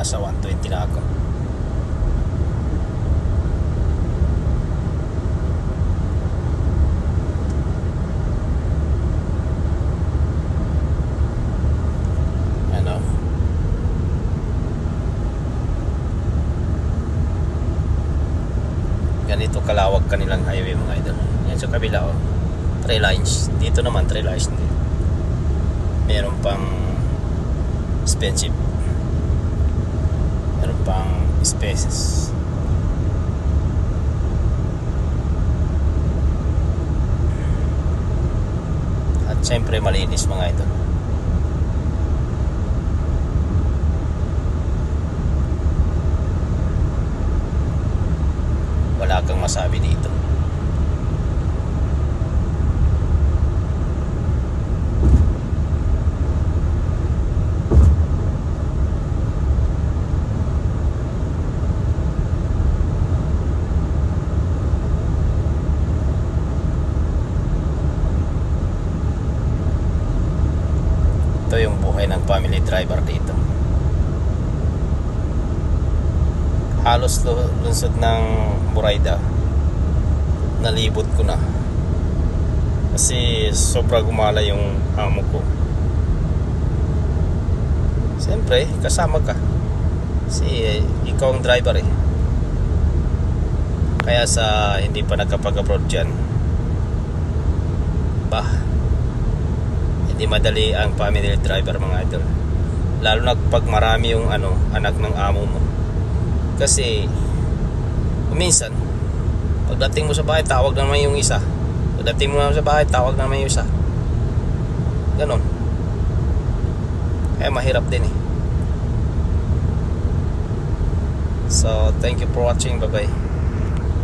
nasa 120 na ako. Ano? Ganito kalawag kanilang highway mga idol. Yan sa kabila oh. Three lines. Dito naman three lines din. Meron pang expensive meron pang spaces at syempre malinis mga ito wala kang masabi dito buhay ng family driver dito. Halos lu- lunsod ng Buraida nalibot ko na. Kasi sobra gumala yung amo ko. Siyempre kasama ka. Kasi eh, ikaw ang driver eh. Kaya sa hindi pa nagkapag-abroad dyan bah hindi madali ang family driver mga idol. Lalo na pag marami yung ano anak ng amo mo. Kasi minsan pagdating mo sa bahay tawag naman yung isa. Pagdating mo naman sa bahay tawag naman yung isa. Ganon. Kaya mahirap din eh. So thank you for watching. Bye bye